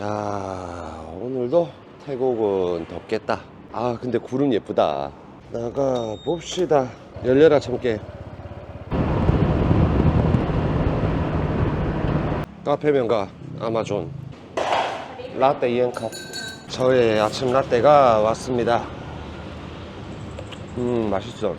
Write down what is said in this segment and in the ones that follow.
야 오늘도 태국은 덥겠다. 아 근데 구름 예쁘다. 나가 봅시다. 열려라 참깨. 카페 명가. 아마존. 라떼 이엔컵 저의 아침 라떼가 왔습니다. 음 맛있어.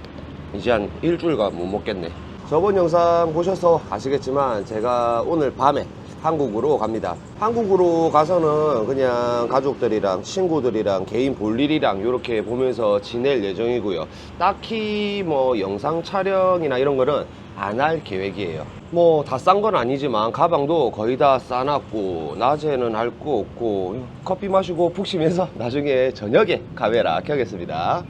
이제 한 일주일간 못 먹겠네. 저번 영상 보셔서 아시겠지만 제가 오늘 밤에 한국으로 갑니다. 한국으로 가서는 그냥 가족들이랑 친구들이랑 개인 볼일이랑 이렇게 보면서 지낼 예정이고요. 딱히 뭐 영상 촬영이나 이런 거는 안 할 계획이에요. 뭐 다 싼 건 아니지만 가방도 거의 다 싸놨고 낮에는 할 거 없고 커피 마시고 푹 쉬면서 나중에 저녁에 카메라 켜겠습니다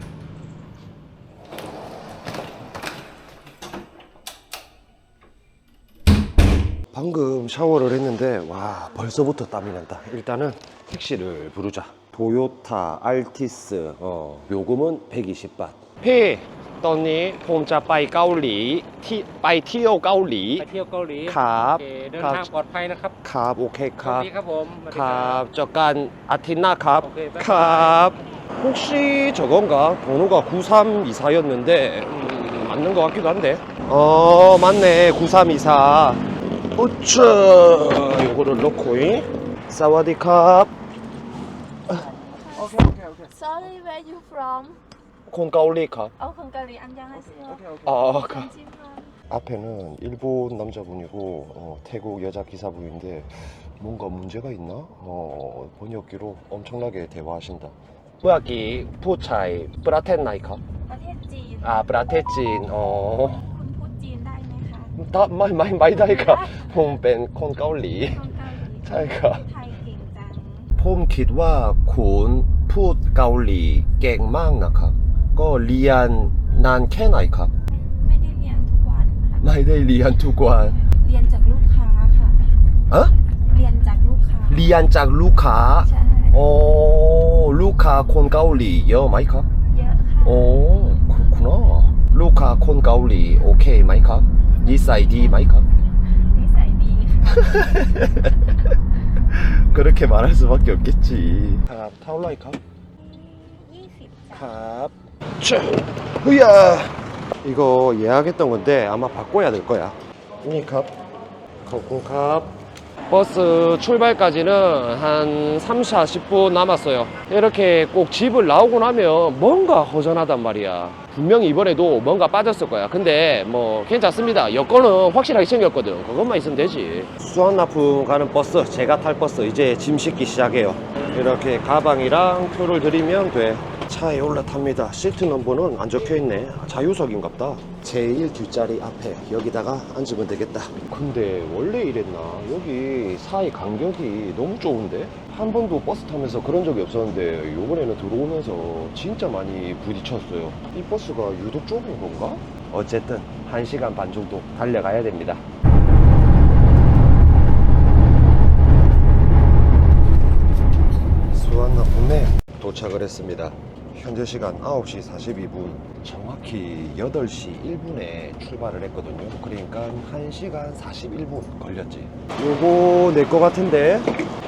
방금 샤워를 했는데 와 벌써부터 땀이 난다 일단은 택시를 부르자 도요타 알티스 어 요금은 120바 พี่ตอนนี้ผมจะไปเกาหลีที่ไปเที่ยวเกาหลี ไปเที่ยวเกาหลี ครับ โอเคเดิน ครับ ทางปลอดภัยนะครับ ครับโอเคค สวั รั ส บ ดีครับผมสวัส ค ดี รับเจอกันอาทิตย์หน้าครับ โอเคบ๊ายบาย ครับ혹시 저건가? 번호가 9324였는데 음, 맞는 것 같기도 한데 어 맞네 9324 우쭈 요거를 넣고잉 사와디캅 Sorry, where you from? 콘가올리캅 어, 건가리 안녕하세요. 아 그- 잠시만. 앞에는 일본 남자분이고 어, 태국 여자 기사분인데 뭔가 문제가 있나? 어, 번역기로 엄청나게 대화하신다 뭐야기 포차이 브라텐나이캅 ประเทศจีน 아 브라테진 어 คุณพูดจีนได้ ถ้าไม่ไม่ไม่ได้ครับ ผมเป็นคนเกาหลี ใช่ครับผมคิดว่าคุณพูดเกาหลีเก่งมากนะครับ ก็เรียนนานแค่ไหนครับ ไม่ได้เรียนทุกวันค่ะไม่ได้เรียนทุกวันเรียนจากลูกค้าค่ะ เอะเรียนจากลูกค้า เรียนจากลูกค้าใช่ โอ้ลูกค้าคนเกาหลีเยอะไหมครับ เยอะค่ะ โอ้คุณคุณลูกค้าคนเกาหลีโอเคไหมครับ This ID 마이카? This ID. 그렇게 말할 수밖에 없겠지. 탑 타올라이 컵. 탑. 자, 후야. 이거 예약했던 건데 아마 바꿔야 될 거야. 이컵 거군컵. 버스 출발까지는 한 3, 40분 남았어요. 이렇게 꼭 집을 나오고 나면 뭔가 허전하단 말이야. 분명히 이번에도 뭔가 빠졌을 거야. 근데 뭐 괜찮습니다. 여권은 확실하게 챙겼거든. 그것만 있으면 되지. 수완나품 가는 버스 제가 탈 버스 이제 짐 싣기 시작해요 이렇게 가방이랑 표를 드리면 돼. 차에 올라탑니다. 시트 넘버는 안 적혀있네. 자유석인갑다. 제일 뒷자리 앞에 여기다가 앉으면 되겠다. 근데 원래 이랬나? 여기 사이 간격이 너무 좁은데? 한 번도 버스 타면서 그런 적이 없었는데 요번에는 들어오면서 진짜 많이 부딪혔어요. 이 버스가 유독 좁은 건가? 어쨌든 1시간 반 정도 달려가야 됩니다 수완나 봄에 도착을 했습니다. 현재 시간 9시 42분. 정확히 8시 1분에 출발을 했거든요. 그러니까 1시간 41분 걸렸지. 요거 내 거 같은데.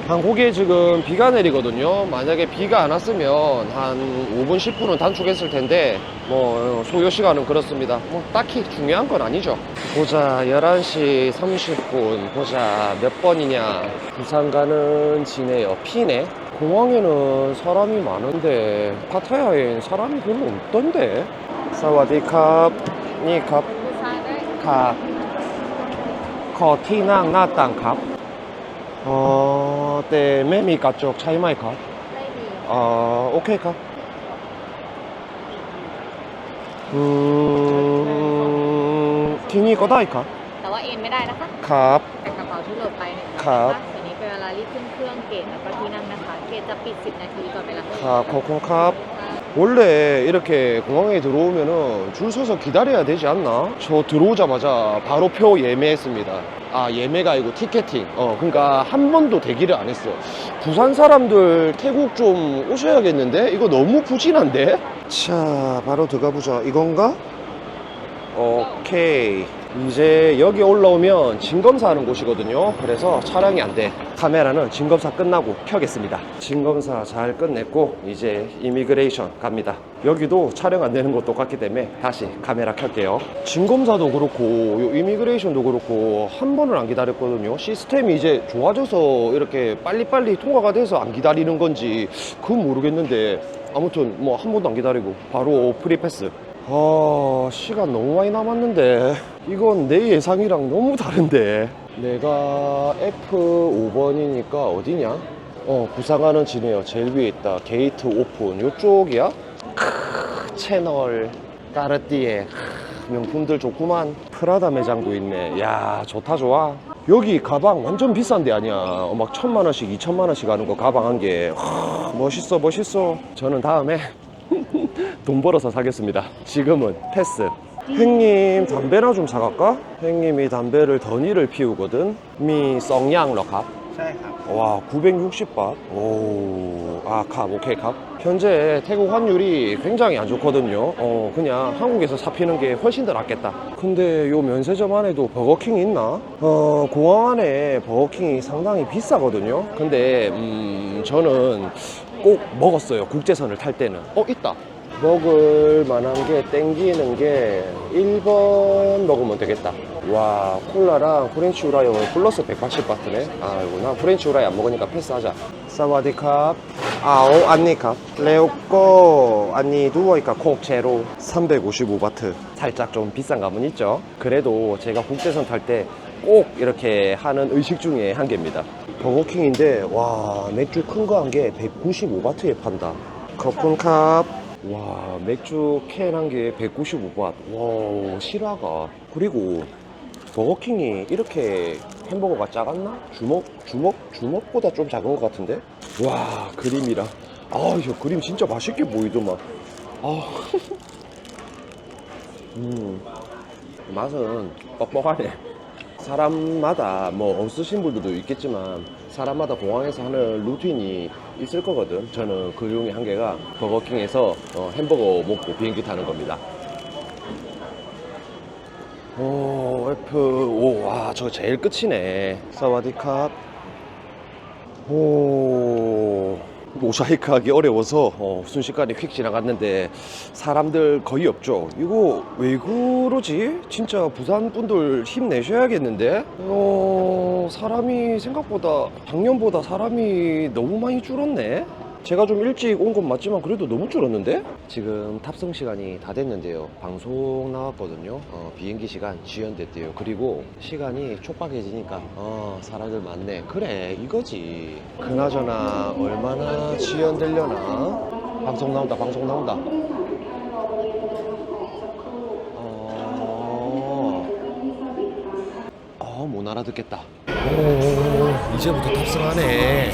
한국에 지금 비가 내리거든요. 만약에 비가 안 왔으면 한 5분, 10분은 단축했을 텐데, 뭐, 소요 시간은 그렇습니다. 뭐, 딱히 중요한 건 아니죠. 보자, 11시 30분. 보자, 몇 번이냐. 부산 가는 지네요. 피네. 공항에는 사람이 많은데 파타야엔 사람이 별로 없던데 사와디캅 니캅 ครับขอที่นั่งหน้าต่างครับอ๋อแต่ไม่มีกระจกใช่ไหมครับ ไม่มี อ๋อโอเคครับอืมที่นี่ก็ได้ครับ แต่ว่าเอนไม่ได้นะคะ ครับ แต่กระเป๋าที่โหลดไปเนี่ย ครับ รีบขึ้นเครื่องเกตแล้วก็ที่นั่งนะคะ เกตจะปิด 10 นาทีก่อนเวลาเครื่อง 자, 코콘캅. 원래 이렇게 공항에 들어오면 줄 서서 기다려야 되지 않나? 저 들어오자마자 바로 표 예매했습니다. 아, 예매가 아니고 티켓팅. 어, 그러니까 한 번도 대기를 안 했어. 부산 사람들 태국 좀 오셔야겠는데? 이거 너무 부진한데? 자, 바로 들어가 보자. 이건가? 오케이. 이제 여기 올라오면 진검사 하는 곳이거든요. 그래서 촬영이 안 돼. 카메라는 진검사 끝나고 켜겠습니다. 진검사 잘 끝냈고 이제 이미그레이션 갑니다. 여기도 촬영 안 되는 거 똑같기 때문에 다시 카메라 켤게요. 진검사도 그렇고 요 이미그레이션도 그렇고 한 번을 안 기다렸거든요. 시스템이 이제 좋아져서 이렇게 빨리빨리 통과가 돼서 안 기다리는 건지 그건 모르겠는데 아무튼 뭐 한 번도 안 기다리고 바로 프리패스 아 시간 너무 많이 남았는데. 이건 내 예상이랑 너무 다른데. 내가 F5번이니까 어디냐? 어 부상하는 지네요. 제일 위에 있다. 게이트 오픈. 요쪽이야? 크, 채널. 까르띠에. 크, 명품들 좋구만. 프라다 매장도 있네. 야 좋다 좋아. 여기 가방 완전 비싼 데 아니야. 어, 막 천만 원씩 이천만 원씩 하는 거 가방 한개. 멋있어 멋있어. 저는 다음에 돈 벌어서 사겠습니다. 지금은 패스 형님 담배나 좀 사갈까? 형님이 담배를 더니를 피우거든. 미 성양 러캅. 와 960밭. 오아캅 오케이 캅 현재 태국 환율이 굉장히 안 좋거든요. 어 그냥 한국에서 사피는 게 훨씬 더 낫겠다. 근데 요 면세점 안에도 버거킹이 있나? 어 공항 안에 버거킹이 상당히 비싸거든요. 근데 음 저는 꼭 먹었어요. 국제선을 탈 때는. 어 있다. 먹을 만한 게 땡기는 게 1번 먹으면 되겠다. 와, 콜라랑 프렌치 후라이 오늘 플러스 180바트네. 아이고, 나 프렌치 후라이 안 먹으니까 패스하자. 사와디캅. 아오, 안니캅. 레오꼬, 안니 누워이까 콕 제로. 355바트. 살짝 좀 비싼 감은 있죠. 그래도 제가 국제선 탈 때 꼭 이렇게 하는 의식 중에 한 개입니다. 버거킹인데, 와, 맥주 큰 거한개 195바트에 판다. 커픈캅. 와 맥주 캔 한 개에 195바 와 실화가. 그리고 버거킹이 이렇게 햄버거가 작았나? 주먹 주먹 주먹보다 좀 작은 것 같은데? 와 그림이라. 아저 그림 진짜 맛있게 보이더만. 아 음, 맛은 뻑뻑하네 사람마다 뭐 없으신 분들도 있겠지만 사람마다 공항에서 하는 루틴이 있을 거거든. 저는 그 중에 한 개가 버거킹에서 어, 햄버거 먹고 비행기 타는 겁니다. 오, F, 오, 와, 저 제일 끝이네. 사와디캅. 오, 모자이크 하기 어려워서 어, 순식간에 휙 지나갔는데 사람들 거의 없죠. 이거 왜 그러지? 진짜 부산 분들 힘내셔야겠는데? 어, 사람이 생각보다 작년보다 사람이 너무 많이 줄었네. 제가 좀 일찍 온 건 맞지만 그래도 너무 줄었는데? 지금 탑승 시간이 다 됐는데요. 방송 나왔거든요. 어, 비행기 시간 지연됐대요. 그리고 시간이 촉박해지니까 어, 사람들 많네. 그래 이거지. 그나저나 얼마나 지연되려나? 방송 나온다. 방송 나온다. 어... 어, 못 알아듣겠다. 오, 이제부터 탑승하네.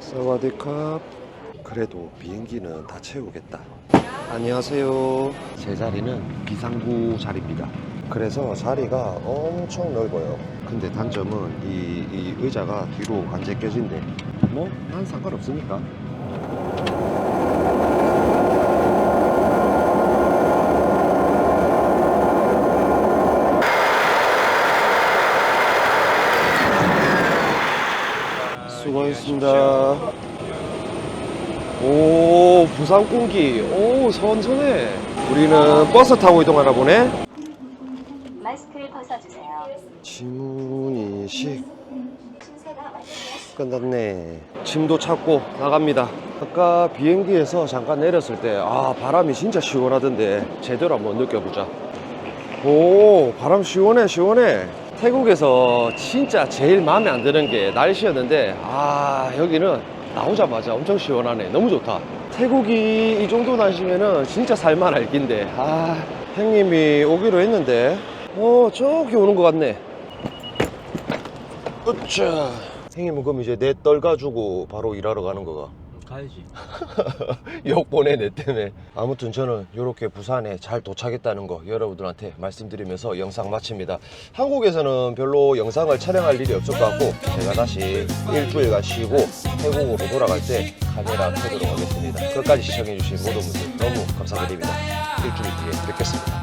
사와디캅. 그래도 비행기는 다 채우겠다. 안녕하세요. 제 자리는 비상구 자리입니다. 그래서 자리가 엄청 넓어요. 근데 단점은 이, 이 의자가 뒤로 관제 껴진대. 뭐, 난 상관없으니까. 수고하셨습니다. 오, 부산 공기. 오, 선선해. 우리는 버스 타고 이동하나 보네. 마스크를 벗어주세요. 지문인식. 끝났네. 짐도 찾고 나갑니다. 아까 비행기에서 잠깐 내렸을 때, 아, 바람이 진짜 시원하던데, 제대로 한번 느껴보자. 오, 바람 시원해, 시원해. 태국에서 진짜 제일 마음에 안 드는 게 날씨였는데, 아, 여기는 나오자마자 엄청 시원하네. 너무 좋다. 태국이 이 정도 날씨면은 진짜 살만할 긴데, 아, 형님이 오기로 했는데, 어, 저기 오는 것 같네. 으쌰. 형님은 그럼 이제 내 떨 가지고 바로 일하러 가는 거가? 가야지. 욕 보내 내 때문에. 아무튼 저는 이렇게 부산에 잘 도착했다는 거 여러분들한테 말씀드리면서 영상 마칩니다. 한국에서는 별로 영상을 촬영할 일이 없을 것 같고 제가 다시 일주일간 쉬고 태국으로 돌아갈 때 카메라 켜도록 하겠습니다. 끝까지 시청해 주신 모든 분들 너무 감사드립니다. 일주일 뒤에 뵙겠습니다